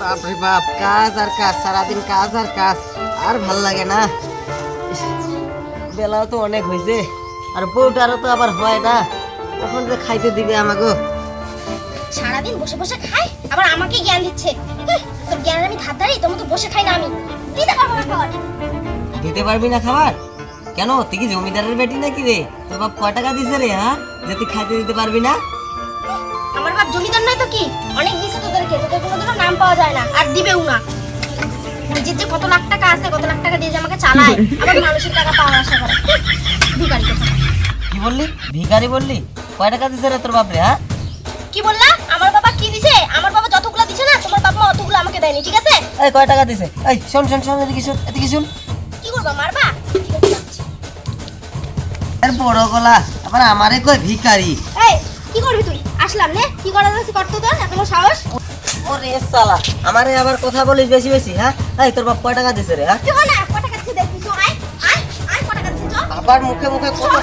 বাপরে বাপ কাজ আর কাজ সারাদিন কাজ আর কাজ আর ভালো লাগে না। বেলাও তো অনেক হয়েছে আর বউটারও তো আবার হয় না। কখন যে খাইতে দিবে আমাকে সারাদিন বসে বসে খাই আবার আমাকে জ্ঞান দিচ্ছে। তোর জ্ঞানের আমি ধার ধারি তোর মতো বসে খাই না আমি। দিতে পারব না খাবার। দিতে পারবি না খাবার? কেন তুই কি জমিদারের বেটি নাকি রে? তোর বাপ কয় টাকা দিছে রে হ্যাঁ? যে তুই খাইতে দিতে পারবি না? আমার বাপ জমিদার নয় তো কি? অনেক দিছে। তোদেরকে তোদের কোনোদিনও নাম পাওয়া যায় না আর দিবেও না। নিজের যে কত লাখ টাকা আছে কত লাখ টাকা দিয়ে যে আমাকে চালায় আবার মানুষের টাকা পাওয়ার আশা করে। ভিখারি কি বললি? ভিখারি বললি? কয় টাকা দিছে রে তোর বাপ হ্যাঁ? কি বললা? আমার বাবা কি দিছে? আমার বাবা যতগুলো দিছে না তোমার বাবা অতগুলো আমাকে দেয়নি ঠিক আছে? এই কয় টাকা দিছে? এই শোন শোন শোন এদিকে শোন এদিকে শোন। কি করবা মারবা? ঠিক আছে, যাচ্ছি। আর বড় গলা আবার আমারে কয় ভিখারি। এই কি করবি তুই? আসলাম নে। কি করা যাচ্ছে করতে তোর এত সাহস। ওরে সালা আমারে আবার কথা বলিস বেশি বেশি হ্যাঁ? এই তোর বাপ কয় টাকা দিছে রে হ্যাঁ? না কটা কাছে দেখবি তো আয় আয় আয় কটা কাছে চল। আবার মুখে মুখে কথা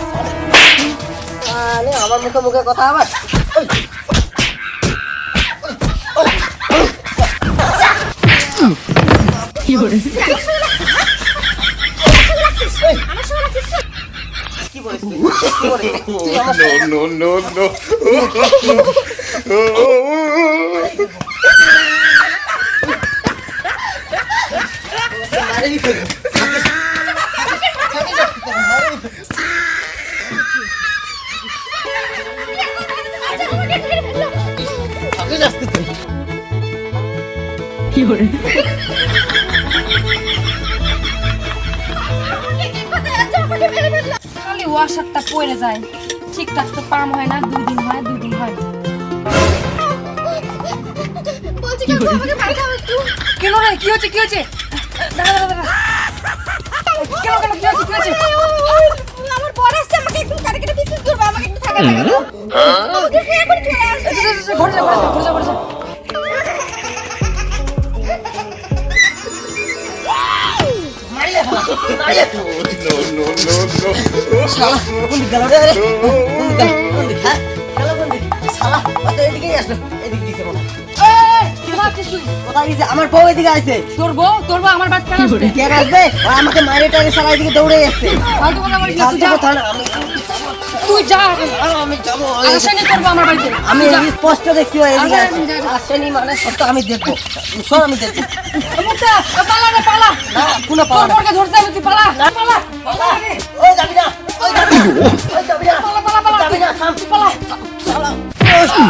আরে আমার মুখে মুখে কথা আবার? কি বলিস তুই? কি বলিস? তুই আমার no, no, no, থাকিস আজকে তুই। ওয়াশারটা পড়ে যায় ঠিকঠাক তো পাম হয় না, দুই দিন হয়, দুই দিন হয় কেন রে? কি হচ্ছে? কি হচ্ছে? আমার বর আসছে আমাকে একটু কাটে কেটে করবে আমাকে একটু থাকা আমাকে করে চলে আসবে। ঘরে যা ঘরে যা ঘরে যা দিক, হ্যাঁ? আসলো। এদিক দিকে মনে ভাবছিস তুই? কোথায় গেছে? আমার বউ এদিকে আসছে তোর বউ? তোর বউ আমার কেন আসবে কে আসবে ও আমাকে মারে টারে এদিকে দৌড়ে যাচ্ছে ফালতু কথা বলিস না, তুই যা। আমি তুই যা। আমি যাব আসেনি তোর বউ আমার বাড়িতে। আমি স্পষ্ট দেখছি ও এদিকে আসছে। আসেনি মানে সত্য আমি দেখব। সব আমি দেখব। মুখটা, পালা রে পালা। না কোনো তোর পাওয়া ধরতে হবে তুই পালা। পালা। পালা। রে। যাবি না ওই যাবি না ওই যাবি না পালা পালা পালা যাবি না থাম। তুই পালা। শালা শালা,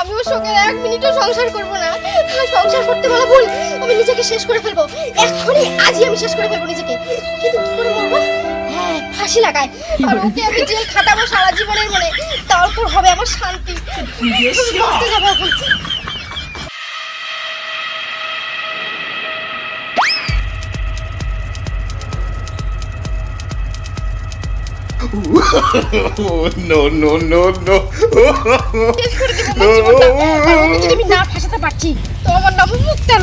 আমি ওর সঙ্গে এক মিনিটও সংসার করব না। সংসার করতে বলা ভুল আমি নিজেকে শেষ করে ফেলব। এখনই আজই আমি শেষ করে ফেলব নিজেকে। কিন্তু কি করে বলব? হ্যাঁ ফাঁসি লাগায়। আর ওকে আমি জেল খাটাবো সারা জীবনের মনে। তারপর হবে আমার শান্তি। মরতে যাব এখন। no, no, no, no. শেষ করে দেবো আমার জীবনটা আর যদি আমি না ফাঁসাতে পারছি তো আমার নাম মুক্তা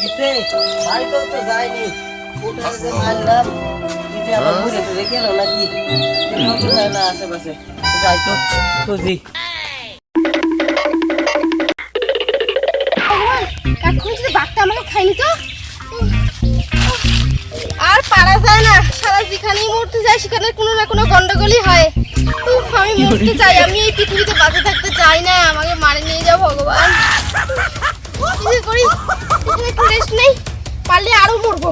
বাড়িতেও তো যায়নি। ওটা যে মারলাম। দিতে আবার ঘুরে ঘুরে গেল নাকি? যায় না আশেপাশে। যাই তো খুঁজি। ভগবান যদি বাঘটা আমাকে খাইনি তো? আর পারা যায় না। সারা যেখানেই মরতে যায় সেখানে কোনো না কোনো গন্ডগোলই হয়। আমি মরতে চাই। আমি এই পৃথিবীতে বাঁচে থাকতে চাই না। আমাকে মারে নিয়ে যাও ভগবান। করি? একটু রেস্ট নেই পারলে আরও মরবো।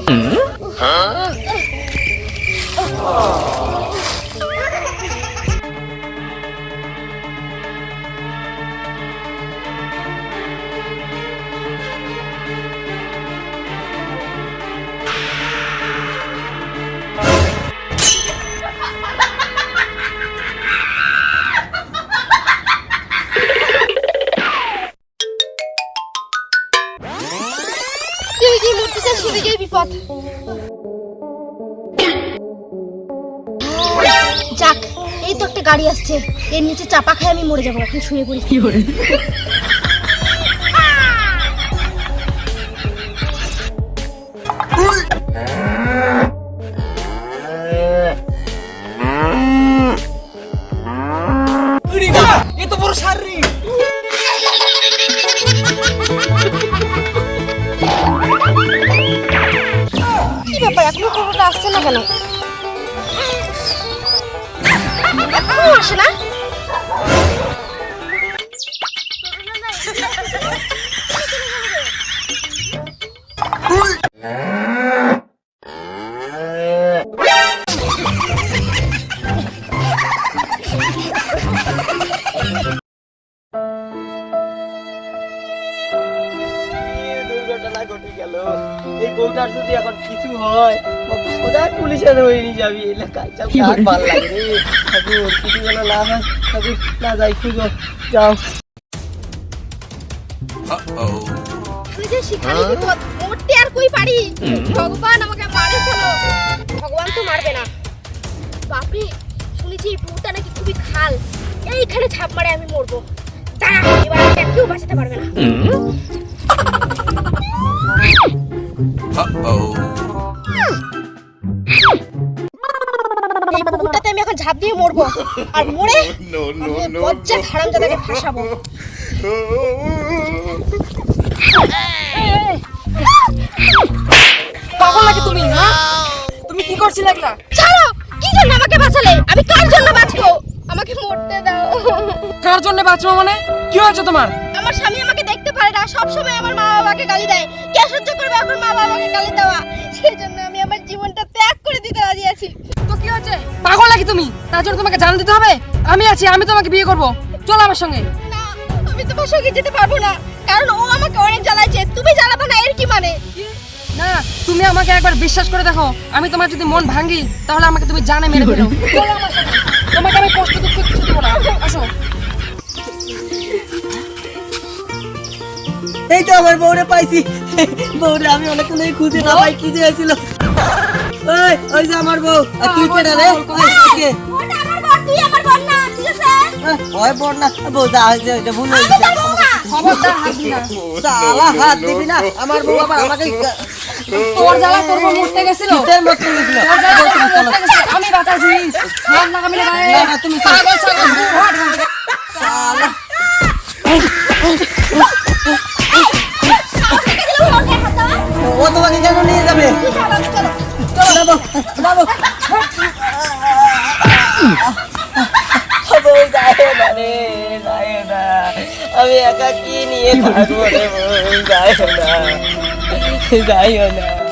যাক, এই তো একটা গাড়ি আসছে। এর নিচে চাপা খায় আমি মরে যাব, এখন শুয়ে পড়ি। কি তো এখনও আসে না? এই বউটার যদি এখন কিছু হয় সোজা পুলিশে ধরে নিয়ে যাবি এলাকায় যাও ভালো লাগে রে ঠাকুর কিছু যেন না হয় ঠাকুর না যাই খুঁজো যাও। তুই শিখালি বিপদ মরতে আর কই পারি? ভগবান আমাকে মারে ফেলো ভগবান তো মারবে না। বাপরে শুনেছি এই পুকুরটা নাকি খুবই খাল। এইখানে ছাপ মারে আমি মরবো। দাঁড়া এবার আমাকে কেউ বাঁচাতে পারবে না। আমি এখন ঝাঁপ দিয়ে মরবো। আর মরে বজ্জাত হারামজাদাকে ফাঁসাবো পাগল নাকি তুমি হ্যাঁ? তুমি কি করছিলে একটা? ছাড়ো! কি জন্য আমাকে বাঁচালে? আমি কার জন্য বাঁচবো? আমাকে মরতে দাও। কার জন্য বাঁচবো মানে? কি হয়েছে তোমার? আমার স্বামী আমাকে দেখতে পারে না। সব সময় আমার মা বাবাকে গালি দেয়। কে সহ্য করবে এখন মা বাবাকে গালি দেওয়া? সেই জন্য আমি আমার জীবনটা ত্যাগ করে দিতে রাজি আছি। তো কি হয়েছে? পাগল নাকি তুমি? তার জন্য তোমাকে জান দিতে হবে? আমি আছি আমি তোমাকে বিয়ে করব। চলো আমার সঙ্গে। না আমি তোমার সঙ্গে যেতে পারব না। কারণ ও আমাকে অনেক জ্বালাইছে। তুমি জ্বালাবে না এর কি মানে? না তুমি আমাকে একবার বিশ্বাস করে দেখো। আমি তোমার যদি মন ভাঙি তাহলে আমাকে তুমি জানে মেরে ফেলো। চলো আমার সাথে। তোমাকে আমি কষ্ট দুঃখ কিছু দেবো না। আসো। এই তো আমার বউরে পাইছি। বউরে আমি অনেকক্ষণ খুঁজে না পাই কি যে হয়েছিল ওই ওই যে আমার বউ। আর তুই কেডা রে? ওই, কে? ওটা আমার বর তুই আমার বর না ঠিক আছে ওই বর না। বউ যা ওইটা ভুল হয়ে গেছে। খবরদার হাত দিবি না। সালা হাত দিবি না। আমার বউ আবার আমাকে তোর জ্বালা তোর বউ মরতে গেছিল? তোর জ্বালা তোর বউ মরতে গেছিল। আমি বাঁচাইছি। হাত লাগাবি না তুমি পাগল ছাগল। ও তোমাকে কেন নিয়ে যাবে? আমি একা কি নিয়ে থাকব যায় না যাইও না।